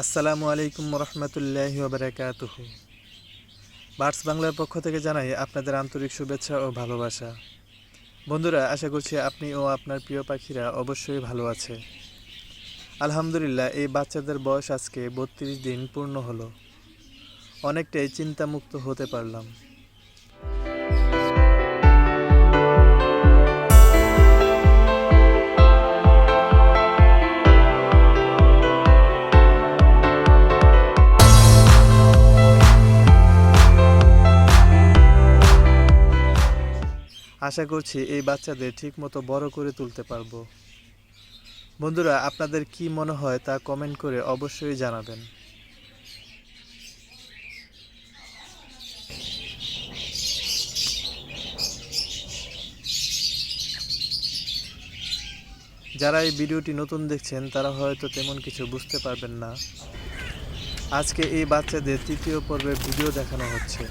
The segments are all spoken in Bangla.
আসসালামু আলাইকুম রহমতুল্লাহি ওবরাকাতুহ। বার্স বাংলার পক্ষ থেকে জানাই আপনাদের আন্তরিক শুভেচ্ছা ও ভালোবাসা। বন্ধুরা, আশা করছি আপনি ও আপনার প্রিয় পাখিরা অবশ্যই ভালো আছে। আলহামদুলিল্লাহ, এই বাচ্চাদের বয়স আজকে বত্রিশ দিন পূর্ণ হলো। অনেকটাই চিন্তামুক্ত হতে পারলাম। আশা করছি এই বাচ্চাদের ঠিকমতো বড় করে তুলতে পারব। বন্ধুরা, আপনাদের কি মনে হয় তা কমেন্ট করে অবশ্যই জানাবেন। যারা এই ভিডিওটি নতুন দেখছেন, তারা হয়তো তেমন কিছু বুঝতে পারবেন না। আজকে এই বাচ্চাদের তৃতীয় পর্বের ভিডিও দেখানো হচ্ছে।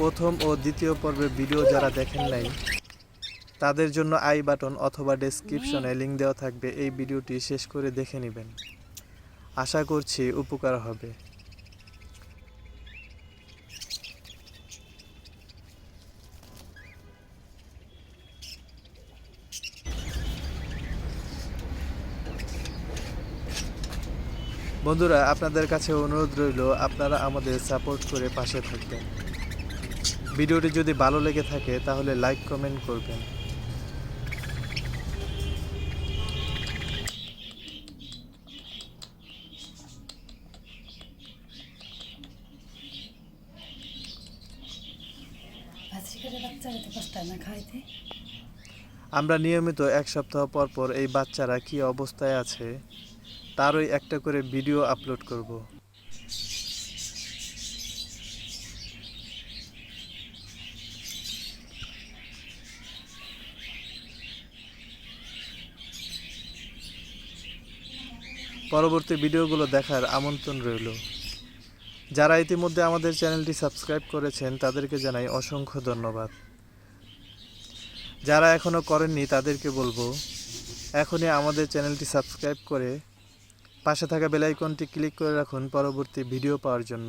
প্রথম ও দ্বিতীয় পর্বের ভিডিও যারা দেখেন নাই তাদের জন্য আই বাটন অথবা ডেসক্রিপশনে লিংক দেওয়া থাকবে এই ভিডিওটি শেষ করে দেখে নেবেন। আশা করছি উপকার হবে। বন্ধুরা আপনাদের কাছে অনুরোধ রইল আপনারা আমাদের সাপোর্ট করে পাশে থাকবেন। ভিডিওটি যদি ভালো লেগে থাকে, তাহলে লাইক, কমেন্ট করবেন। আমরা নিয়মিত এক সপ্তাহ পর পর এই বাচ্চারা কি অবস্থায় আছে, তারই একটা করে ভিডিও আপলোড করব। পরবর্তী ভিডিওগুলো দেখার আমন্ত্রণ রইল। যারা ইতিমধ্যে আমাদের চ্যানেলটি সাবস্ক্রাইব করেছেন, তাদেরকে জানাই অসংখ্য ধন্যবাদ। যারা এখনও করেননি, তাদেরকে বলব, এখনই আমাদের চ্যানেলটি সাবস্ক্রাইব করে পাশে থাকা বেল আইকনটি ক্লিক করে রাখুন পরবর্তী ভিডিও পাওয়ার জন্য।